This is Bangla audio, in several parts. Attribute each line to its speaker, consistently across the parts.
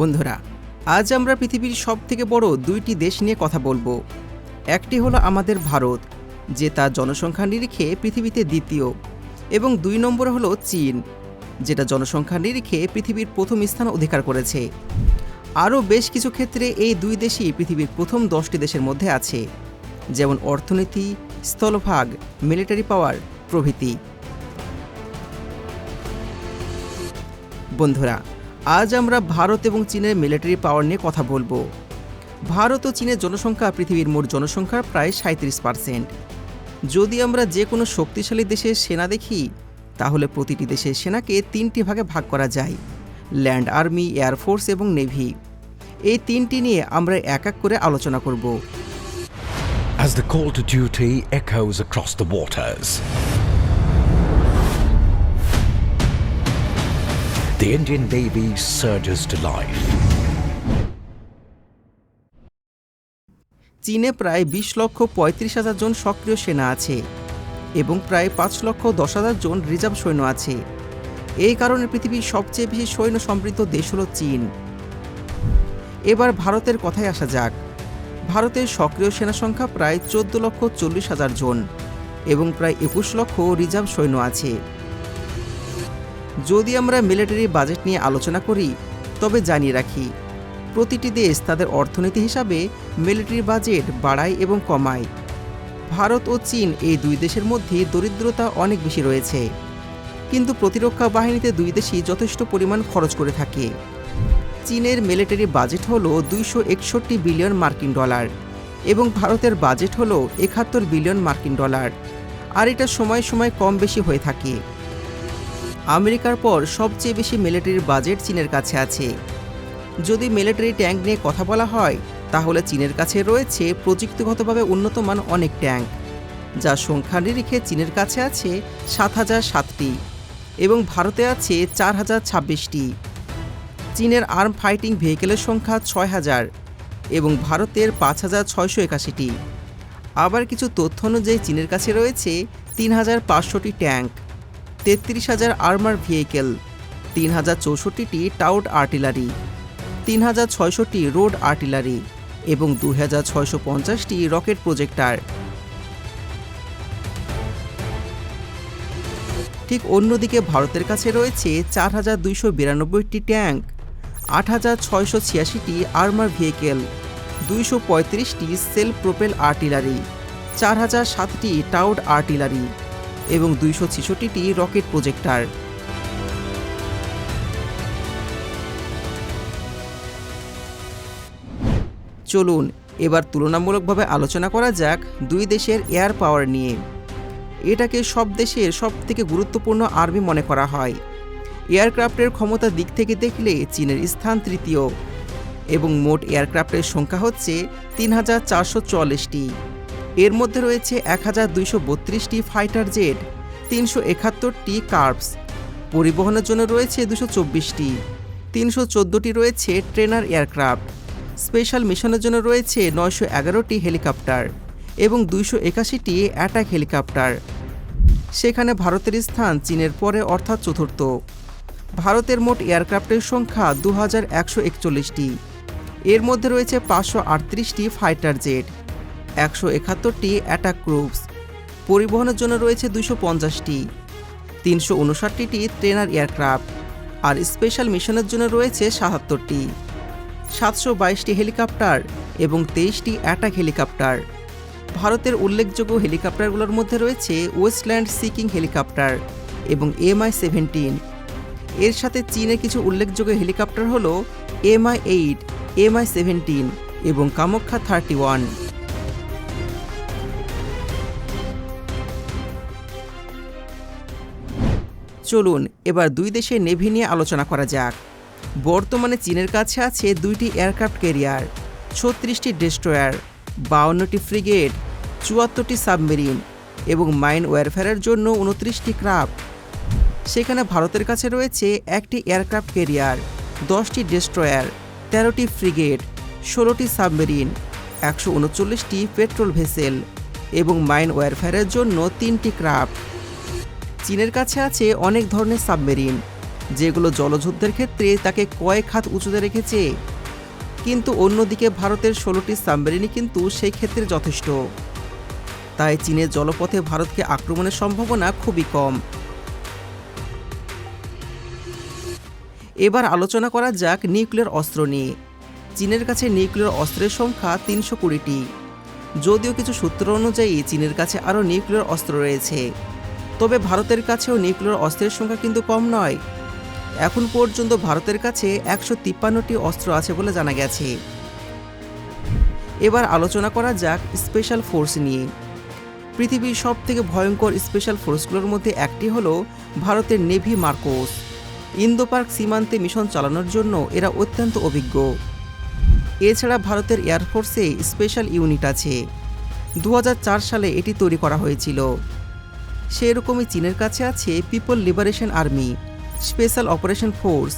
Speaker 1: বন্ধুরা, আজ আমরা পৃথিবীর সব থেকে বড় দুইটি দেশ নিয়ে কথা বলব। একটি হলো আমাদের ভারত, যে তার জনসংখ্যা নিরিখে পৃথিবীতে দ্বিতীয়, এবং দুই নম্বর হলো চীন, যেটা জনসংখ্যা নিরিখে পৃথিবীর প্রথম স্থান অধিকার করেছে। আরও বেশ কিছু ক্ষেত্রে এই দুই দেশই পৃথিবীর প্রথম দশটি দেশের মধ্যে আছে, যেমন অর্থনীতি, স্থলভাগ মিলিটারি পাওয়ার প্রভৃতি। বন্ধুরা আজ আমরা ভারত এবং চীনের মিলিটারি পাওয়ার নিয়ে কথা বলব। ভারত ও চীনের জনসংখ্যা পৃথিবীর মোট জনসংখ্যার প্রায় সাঁত্রিশ পার্সেন্ট। যদি আমরা যে কোনো শক্তিশালী দেশের সেনা দেখি, তাহলে প্রতিটি দেশের সেনাকে তিনটি ভাগে ভাগ করা যায় ল্যান্ড আর্মি এয়ারফোর্স এবং নেভি এই তিনটি নিয়ে আমরা এক এক করে আলোচনা করব।
Speaker 2: As the call to duty echoes across the waters. The Indian Navy surges to life.
Speaker 1: চীনে প্রায় বিশ লক্ষ পঁয়ত্রিশ হাজার জন সক্রিয় সেনা আছে এবং প্রায় পাঁচ লক্ষ দশ হাজার জন রিজার্ভ সৈন্য আছে। এই কারণে পৃথিবীর সবচেয়ে বেশি সৈন্য সমৃদ্ধ দেশ হল চীন। এবার ভারতের কথায় আসা যাক। ভারতের সক্রিয় সেনা সংখ্যা প্রায় চোদ্দ লক্ষ চল্লিশ হাজার জন এবং প্রায় একুশ লক্ষ রিজার্ভ সৈন্য আছে। যদি আমরা মিলিটারি বাজেট নিয়ে আলোচনা করি, তবে জানিয়ে রাখি, প্রতিটি দেশ তাদের অর্থনীতি হিসাবে মিলিটারি বাজেট বাড়ায় এবং কমায়। ভারত ও চীন এই দুই দেশের মধ্যে দরিদ্রতা অনেক বেশি রয়েছে। কিন্তু প্রতিরক্ষা বাহিনীতে দুই দেশই যথেষ্ট পরিমাণ খরচ করে থাকে। চীনের মিলিটারি বাজেট হল দুইশো একষট্টি বিলিয়ন মার্কিন ডলার এবং ভারতের বাজেট হল একাত্তর বিলিয়ন মার্কিন ডলার, আর এটা সময় সময় কম বেশি হয়ে থাকে। আমেরিকার পর সবচেয়ে বেশি মিলিটারির বাজেট চীনের কাছে আছে। যদি মিলিটারি ট্যাঙ্ক নিয়ে কথা বলা হয়, তাহলে চীনের কাছে রয়েছে প্রযুক্তিগতভাবে উন্নতমান অনেক ট্যাঙ্ক যা সংখ্যা নিরিখে চীনের কাছে আছে সাত হাজার সাতটি এবং ভারতে আছে চার হাজার ছাব্বিশটি। চীনের আর্ম ফাইটিং ভেহিকেলের সংখ্যা ছয় হাজার এবং ভারতের পাঁচ হাজার ছয়শো একাশিটি। আবার কিছু তথ্য অনুযায়ী চীনের কাছে রয়েছে তিন হাজার পাঁচশোটি ট্যাঙ্ক তেত্রিশ হাজার আর্মার ভেহিকেল তিন হাজার চৌষট্টিটি টাউট আর্টিলারি তিন হাজার ছয়শোটি রোড আর্টিলারি এবং দু হাজার ছয়শো পঞ্চাশটি রকেট প্রজেক্টার। ঠিক অন্যদিকে ভারতের কাছে রয়েছে চার হাজার দুইশো বিরানব্বইটি ট্যাঙ্ক আট হাজার ছয়শো ছিয়াশিটি আর্মার ভেহিকেল, দুইশো পঁয়ত্রিশটি সেলফ প্রোপেল আর্টিলারি চার হাজার সাতটি টাউড আর্টিলারি এবং দুইশো ছেষট্টিটি রকেট প্রজেক্টার। চলুন, এবার তুলনামূলকভাবে আলোচনা করা যাক দুই দেশের এয়ার পাওয়ার নিয়ে। এটাকে সব দেশের সব থেকে গুরুত্বপূর্ণ আর্মি মনে করা হয়। এয়ারক্রাফটের ক্ষমতার দিক থেকে দেখলে চীনের স্থান তৃতীয় এবং মোট এয়ারক্রাফটের সংখ্যা হচ্ছে তিন হাজার চারশো চুয়াল্লিশটি। এর মধ্যে রয়েছে এক হাজার দুইশো বত্রিশটি ফাইটার জেট তিনশো একাত্তরটি কার্বস পরিবহনের জন্য রয়েছে দুশো চব্বিশটি। তিনশো চোদ্দোটি রয়েছে ট্রেনার এয়ারক্রাফট স্পেশাল মিশনের জন্য রয়েছে নয়শো এগারোটি হেলিকপ্টার এবং দুইশো একাশিটি অ্যাটাক হেলিকপ্টার সেখানে ভারতের স্থান চীনের পরে অর্থাৎ চতুর্থ। ভারতের মোট এয়ারক্রাফটের সংখ্যা দু হাজার একশো একচল্লিশটি। এর মধ্যে রয়েছে পাঁচশো আটত্রিশটি ফাইটার জেট একশো একাত্তরটি অ্যাটাক গ্রুপস পরিবহনের জন্য রয়েছে দুশো পঞ্চাশটি। তিনশো উনষাটটিটি ট্রেনার এয়ারক্রাফট আর স্পেশাল মিশনের জন্য রয়েছে সাতাত্তরটি। সাতশো বাইশটি হেলিকপ্টার এবং তেইশটি অ্যাটাক হেলিকপ্টার ভারতের উল্লেখযোগ্য হেলিকপ্টারগুলোর মধ্যে রয়েছে ওয়েস্টল্যান্ড সিকিং হেলিকপ্টার এবং এমআই সেভেন্টিন এর সাথে চীনের কিছু উল্লেখযোগ্য হেলিকপ্টার হল এমআই এইট এমআই সেভেন্টিন এবং কামাখ্যা থার্টি ওয়ান চলুন, এবার দুই দেশের নেভি নিয়ে আলোচনা করা যাক। বর্তমানে চীনের কাছে আছে দুইটি এয়ারক্রাফট ক্যারিয়ার, ছত্রিশটি ডেস্ট্রয়ার, বাউন্নটি ফ্রিগেট, চুয়াত্তরটি সাবমেরিন এবং মাইন ওয়ারফেয়ারের জন্য উনত্রিশটি ক্রাফট। সেখানে ভারতের কাছে রয়েছে একটি এয়ারক্রাফট ক্যারিয়ার, দশটি ডেস্ট্রয়ার, তেরোটি ফ্রিগেট, ষোলোটি সাবমেরিন, একশো উনচল্লিশটি পেট্রোল ভেসেল এবং মাইন ওয়ারফেয়ারের জন্য তিনটি ক্রাফট। চীনের কাছে আছে অনেক ধরনের সাবমেরিন, যেগুলো জলযুদ্ধের ক্ষেত্রে তাকে কয়েক হাত উঁচুতে রেখেছে। কিন্তু অন্যদিকে ভারতের ষোলোটি সাবমেরিনই কিন্তু সেই ক্ষেত্রে যথেষ্ট। তাই চীনের জলপথে ভারতকে আক্রমণের সম্ভাবনা খুবই কম। এবার আলোচনা করা যাক নিউক্লিয়ার অস্ত্র নিয়ে। চীনের কাছে নিউক্লিয়ার অস্ত্রের সংখ্যা তিনশো কুড়িটি। যদিও কিছু সূত্র অনুযায়ী চীনের কাছে আরও নিউক্লিয়ার অস্ত্র রয়েছে। তবে ভারতের কাছেও নিউক্লিয়ার অস্ত্রের সংখ্যা কিন্তু কম নয়। এখন পর্যন্ত ভারতের কাছে একশো তিপ্পান্নটি অস্ত্র আছে বলে জানা গেছে। এবার আলোচনা করা যাক স্পেশাল ফোর্স নিয়ে। পৃথিবীর সব থেকে ভয়ঙ্কর স্পেশাল ফোর্সগুলোর মধ্যে একটি হলো ভারতের নেভি মার্কোস। ইন্দো পার্ক সীমান্তে মিশন চালানোর জন্য এরা অত্যন্ত অভিজ্ঞ। এছাড়া ভারতের এয়ারফোর্সে স্পেশাল ইউনিট আছে। দু হাজার চার সালে এটি তৈরি করা হয়েছিল। সেরকমই চীনের কাছে আছে people liberation army, special operation force,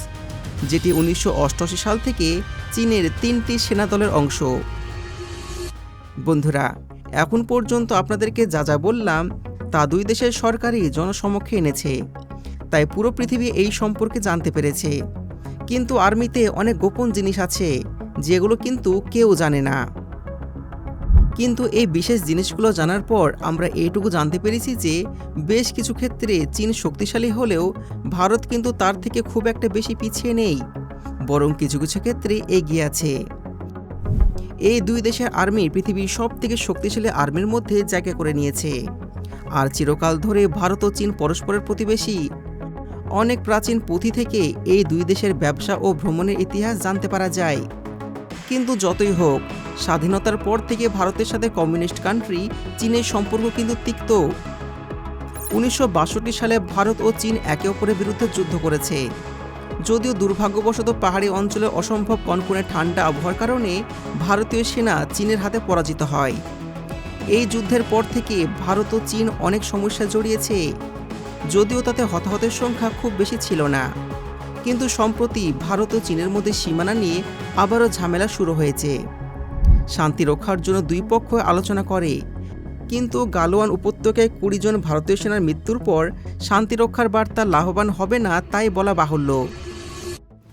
Speaker 1: যেটি উনিশশো অষ্টআশি সাল থেকে চীনের তিনটি সেনা দলের অংশ। বন্ধুরা, এখন পর্যন্ত আপনাদেরকে যা যা বললাম, তা দুই দেশের সরকারই জনসমক্ষে এনেছে। তাই পুরো পৃথিবী এই সম্পর্কে জানতে পেরেছে। কিন্তু আর্মিতে অনেক গোপন জিনিস আছে, যেগুলো কিন্তু কেউ জানে না। কিন্তু এই বিশেষ জিনিসগুলো জানার পর আমরা এইটুকু জানতে পেরেছি যে বেশ কিছু ক্ষেত্রে চীন শক্তিশালী হলেও ভারত কিন্তু তার থেকে খুব একটা বেশি পিছিয়ে নেই, বরং কিছু কিছু ক্ষেত্রে এগিয়ে আছে। এই দুই দেশের আর্মি পৃথিবীর সব থেকে শক্তিশালী আর্মির মধ্যে জায়গা করে নিয়েছে। আর চিরকাল ধরে ভারত ও চীন পরস্পরের প্রতিবেশী। অনেক প্রাচীন পুঁথি থেকে এই দুই দেশের ব্যবসা ও ভ্রমণের ইতিহাস জানতে পারা যায়। কিন্তু যতই হোক স্বাধীনতার পর থেকে ভারতের সাথে কমিউনিস্ট কান্ট্রি চীনের সম্পর্ক কিন্তু তিক্ত। উনিশশো বাষট্টি সালে ভারত ও চীন একে অপরের বিরুদ্ধে যুদ্ধ করেছে। যদিও দুর্ভাগ্যবশত পাহাড়ি অঞ্চলে অসম্ভব কনকনে ঠান্ডা আবহাওয়ার কারণে ভারতীয় সেনা চীনের হাতে পরাজিত হয়। এই যুদ্ধের পর থেকে ভারত ও চীন অনেক সমস্যায় জড়িয়েছে। যদিও তাতে হতাহতের সংখ্যা খুব বেশি ছিল না। কিন্তু সম্প্রতি ভারত ও চীনের মধ্যে সীমানা নিয়ে আবারও ঝামেলা শুরু হয়েছে। শান্তি রক্ষার জন্য দুই পক্ষ আলোচনা করে। কিন্তু গালোয়ান উপত্যকায় কুড়ি জন ভারতীয় সেনার মৃত্যুর পর শান্তি রক্ষার বার্তা লাভবান হবে না তাই বলা বাহুল্য।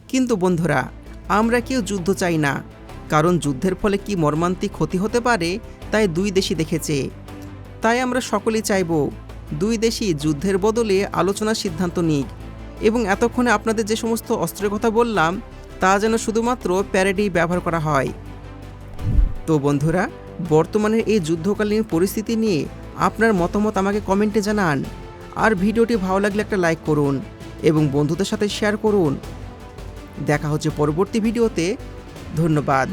Speaker 1: কিন্তু বন্ধুরা, আমরা কেউ যুদ্ধ চাই না। কারণ যুদ্ধের ফলে কি মর্মান্তিক ক্ষতি হতে পারে, তাই দুই দেশই দেখেছে। তাই আমরা সকলেই চাইব, দুই দেশই যুদ্ধের বদলে আলোচনার সিদ্ধান্ত নিক। এবং এতক্ষণে আপনাদের যে সমস্ত অস্ত্রের কথা বললাম, তা যেন শুধুমাত্র প্যারেডেই ব্যবহার করা হয়। তো বন্ধুরা, বর্তমানের এই যুদ্ধকালীন পরিস্থিতি নিয়ে আপনার মতামত আমাকে কমেন্টে জানান। আর ভিডিওটি ভালো লাগলে একটা লাইক করুন এবং বন্ধুদের সাথে শেয়ার করুন। দেখা হচ্ছে পরবর্তী ভিডিওতে। ধন্যবাদ।